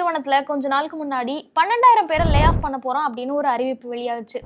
நிறுவனத்தில் கொஞ்ச நாளுக்கு முன்னாடி பன்னெண்டாயிரம் பேரை லே ஆஃப் பண்ண போகிறோம் அப்படின்னு ஒரு அறிவிப்பு வெளியாச்சு.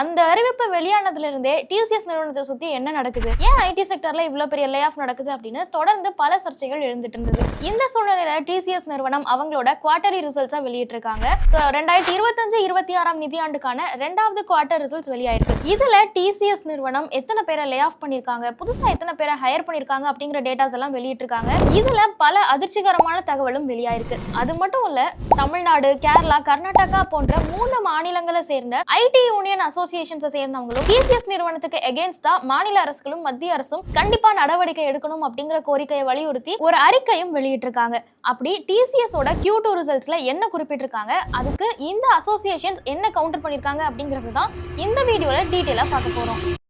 அந்த அறிவிப்பு வெளியானதுல இருந்தே டிசிஎஸ் நிறுவனத்தை சுத்தி என்ன நடக்குது? ஏன் ஐடி செக்டர்ல இவ்வளவு பெரிய லே ஆஃப் நடக்குது அப்படின்னு தொடர்ந்து பல சர்ச்சைகள் எழுந்துட்டு இருந்தது இந்த சூழ்நிலையில டிசிஎஸ் நிறுவனம் அவங்களோட குவார்டர்லி ரிசல்ட்ஸை வெளியிட்டிருக்காங்க. ஸோ ரெண்டாயிரத்தி இருபத்தஞ்சு இருபத்தி ஆறாம் நிதியாண்டுக்கான ரெண்டாவது குவார்டர் ரிசல்ட்ஸ் வெளியாயிருக்கு. இதுல டிசிஎஸ் நிறுவனம் எத்தனை பேரை லே ஆஃப் பண்ணிருக்காங்க புதுசா எத்தனை பேரை ஹையர் பண்ணிருக்காங்க அப்படிங்கிற டேட்டாஸ் எல்லாம் வெளியிட்டிருக்காங்க. இதுல பல அதிர்ச்சிகரமான தகவலும் வெளியாயிருக்கு. அது மட்டும் இல்ல தமிழ்நாடு கேரளா கர்நாடகா போன்ற மூணு மாநிலங்களை சேர்ந்த ஐடி யூனியன் அசோ அசோசியேஷன்ஸை சேர்ந்தவங்களும் டிசிஎஸ் நிறுவனத்துக்கு எகேன்ஸ்டா மாநில அரசுகளும் மத்திய அரசும் கண்டிப்பா நடவடிக்கை எடுக்கணும் அப்படிங்கிற கோரிக்கையை வலியுறுத்தி ஒரு அறிக்கையும் வெளியிட்டிருக்காங்க. அப்படி டிசிஎஸ் ஓட கியூ டூ ரிசல்ட்ஸ்ல என்ன குறிப்பிட்டிருக்காங்க? அதுக்கு இந்த அசோசியேஷன்ஸ் என்ன கவுண்டர் பண்ணியிருக்காங்க அப்படிங்கிறது தான் இந்த வீடியோவில் டீட்டெயிலாக பார்க்க போகிறோம்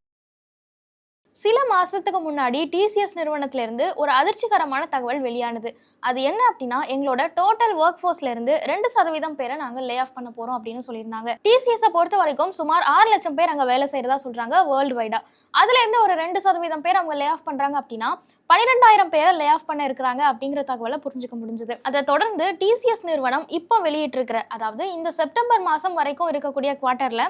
சில மாசத்துக்கு முன்னாடி டிசிஎஸ் நிறுவனத்துல இருந்து ஒரு அதிர்ச்சிகரமான தகவல் வெளியானது. அது என்ன அப்படின்னா எங்களோட டோட்டல் ஒர்க் ஃபோர்ஸ்லேருந்து ரெண்டு சதவீதம் பேரை நாங்க லே ஆஃப் பண்ண போறோம் அப்படின்னு சொல்லியிருந்தாங்க. டிசிஎஸ் பொறுத்த வரைக்கும் சுமார் ஆறு லட்சம் பேர் அங்க வேலை செய்யறதா சொல்றாங்க வேர்ல்டு வைடா அதுல இருந்து ஒரு ரெண்டு சதவீதம் பேர் அவங்க லே ஆஃப் பண்றாங்க அப்படின்னா பன்னிரெண்டாயிரம் பேரை லே ஆஃப் பண்ண இருக்கிறாங்க அப்படிங்கிற தகவலை புரிஞ்சுக்க முடிஞ்சது. அதை தொடர்ந்து டிசிஎஸ் நிறுவனம் இப்போ வெளியிட்டிருக்கிற அதாவது இந்த செப்டம்பர் மாதம் வரைக்கும் இருக்கக்கூடிய குவார்ட்டரில்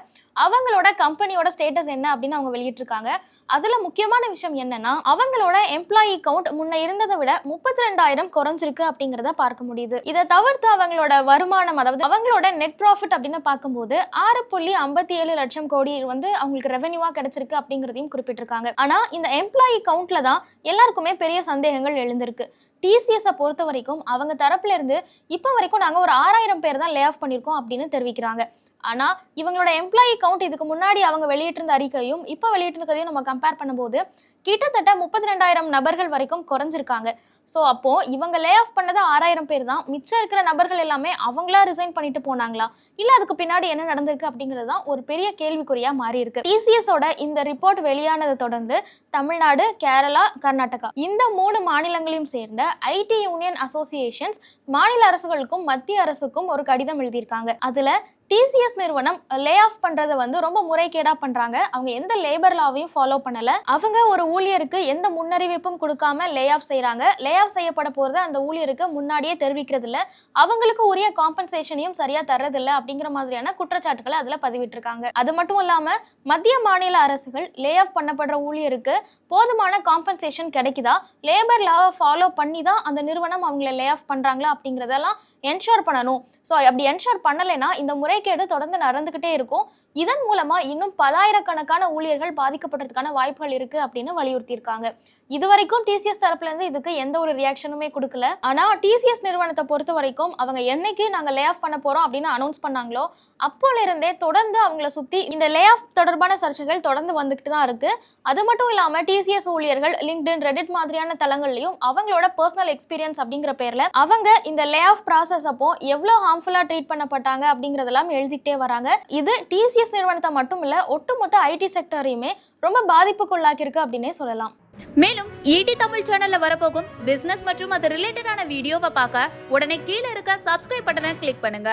அவங்களோட கம்பெனியோட ஸ்டேட்டஸ் என்ன அப்படின்னு அவங்க வெளியிட்டிருக்காங்க. அதில் முக்கியமான விஷயம் என்னன்னா அவங்களோட எம்ப்ளாயி கவுண்ட் முன்ன இருந்ததை விட முப்பத்தி ரெண்டாயிரம் குறைஞ்சிருக்கு அப்படிங்கிறத பார்க்க முடியுது. இதை தவிர்த்து அவங்களோட வருமானம் அதாவது அவங்களோட நெட் ப்ராஃபிட் அப்படின்னு பார்க்கும்போது ஆறு புள்ளி ஐம்பத்தி ஏழு லட்சம் கோடி வந்து அவங்களுக்கு ரெவன்யூவாக கிடைச்சிருக்கு அப்படிங்கிறதையும் குறிப்பிட்டிருக்காங்க. ஆனால் இந்த எம்ப்ளாயி கவுண்ட்ல தான் எல்லாருக்குமே பெரிய சந்தேகங்கள் எழுந்திருக்கு. டிசிஎஸை பொறுத்த வரைக்கும் அவங்க தரப்புல இருந்து இப்போ வரைக்கும் நாங்கள் ஒரு ஆறாயிரம் பேர் தான் லே ஆஃப் பண்ணியிருக்கோம் அப்படின்னு தெரிவிக்கிறாங்க. ஆனால் இவங்களோட எம்ப்ளாயி கவுண்ட் இதுக்கு முன்னாடி அவங்க வெளியிட்டிருந்த அறிக்கையும் இப்போ வெளியிட்டிருக்கதையும் நம்ம கம்பேர் பண்ணும்போது கிட்டத்தட்ட முப்பத்தி ரெண்டாயிரம் நபர்கள் வரைக்கும் குறைஞ்சிருக்காங்க. ஸோ அப்போது இவங்க லே ஆஃப் பண்ணது ஆறாயிரம் பேர் தான். மிச்சம் இருக்கிற நபர்கள் எல்லாமே அவங்களா ரிசைன் பண்ணிட்டு போனாங்களா? இல்லை அதுக்கு பின்னாடி என்ன நடந்திருக்கு அப்படிங்கிறது தான் ஒரு பெரிய கேள்விக்குறியாக மாறி இருக்கு டிசிஎஸோட இந்த ரிப்போர்ட் வெளியானதை தொடர்ந்து தமிழ்நாடு கேரளா கர்நாடகா. இந்த மூணு மாநிலங்களையும் சேர்ந்த ஐடி யூனியன் அசோசியேஷன்ஸ் மாநில அரசுகளுக்கும் மத்திய அரசுக்கும் ஒரு கடிதம் எழுதியிருக்காங்க. அதுல டிசிஎஸ் நிறுவனம் லே ஆஃப் பண்றதை வந்து ரொம்ப முறைகேடா பண்றாங்க. அவங்க எந்த லேபர் லாவையும் ஃபாலோ பண்ணல. அவங்க ஒரு ஊழியருக்கு எந்த முன்னறிவிப்பும் கொடுக்காம லே ஆஃப் செய்யறாங்க லே ஆஃப் செய்யப்பட போறத அந்த ஊழியருக்கு முன்னாடியே தெரிவிக்கிறது இல்ல அவங்களுக்கு உரிய காம்பன்சேஷனையும் சரியா தர்றது இல்ல அப்படிங்கிற மாதிரியான குற்றச்சாட்டுகளை அதுல பதிவிட்டிருக்காங்க. அது மட்டும் இல்லாம மத்திய மாநில அரசுகள் லே ஆஃப் பண்ணப்படுற ஊழியருக்கு போதுமான காம்பன்சேஷன் கிடைக்குதா? லேபர் லாவை ஃபாலோ பண்ணி தான் அந்த நிறுவனம் அவங்கள லே ஆஃப் பண்றாங்களா அப்படிங்கிறதெல்லாம் என்ஷோர் பண்ணணும். ஸோ அப்படி என்ஷோர் பண்ணலைன்னா இந்த முறை முறைகேடு தொடர்ந்து நடந்துகிட்டே இருக்கும். இதன் மூலமா இன்னும் பலாயிரக்கணக்கான ஊழியர்கள் பாதிக்கப்படுறதுக்கான வாய்ப்புகள் இருக்கு அப்படின்னு வலியுறுத்தியிருக்காங்க. இது வரைக்கும் டிசிஎஸ் தரப்புல இருந்து இதுக்கு எந்த ஒரு ரியாக்ஷனுமே கொடுக்கல. ஆனா டிசிஎஸ் நிறுவனத்தை பொறுத்த வரைக்கும் அவங்க என்னைக்கு நாங்க லே ஆஃப் பண்ண போறோம் அப்படின்னு அனௌன்ஸ் பண்ணாங்களோ அப்போல இருந்தே தொடர்ந்து அவங்கள சுத்தி இந்த லே ஆஃப் தொடர்பான சர்ச்சைகள் தொடர்ந்து வந்துகிட்டு தான் இருக்கு. அது மட்டும் இல்லாம டிசிஎஸ் ஊழியர்கள் லிங்க்டின் ரெடிட் மாதிரியான தளங்கள்லயும் அவங்களோட பர்சனல் எக்ஸ்பீரியன்ஸ் அப்படிங்கிற பேர்ல அவங்க இந்த லே ஆஃப் ப்ராசஸ் அப்போ எவ்வளவு ஹார்ம்ஃபுல்லா ட்ரீட் பண்ணப்பட்டாங்க அப்படிங்கறதெல்லாம் எழுதிக்கிட்டே வராங்க. இது டிசிஎஸ் நிறுவனத்தை மட்டும் இல்ல ஒட்டுமொத்த ஐடி செக்டரையுமே ரொம்ப பாதிப்புக்குள்ளாக்கியிருக்கு அப்படின்னே சொல்லலாம். மேலும் ஈடி தமிழ் சேனல்ல வரப்போகும் பிசினஸ் மற்றும் அது ரிலேட்டடான வீடியோவை பார்க்க உடனே கீழே இருக்க சப்ஸ்கிரைப் பட்டனை கிளிக் பண்ணுங்க.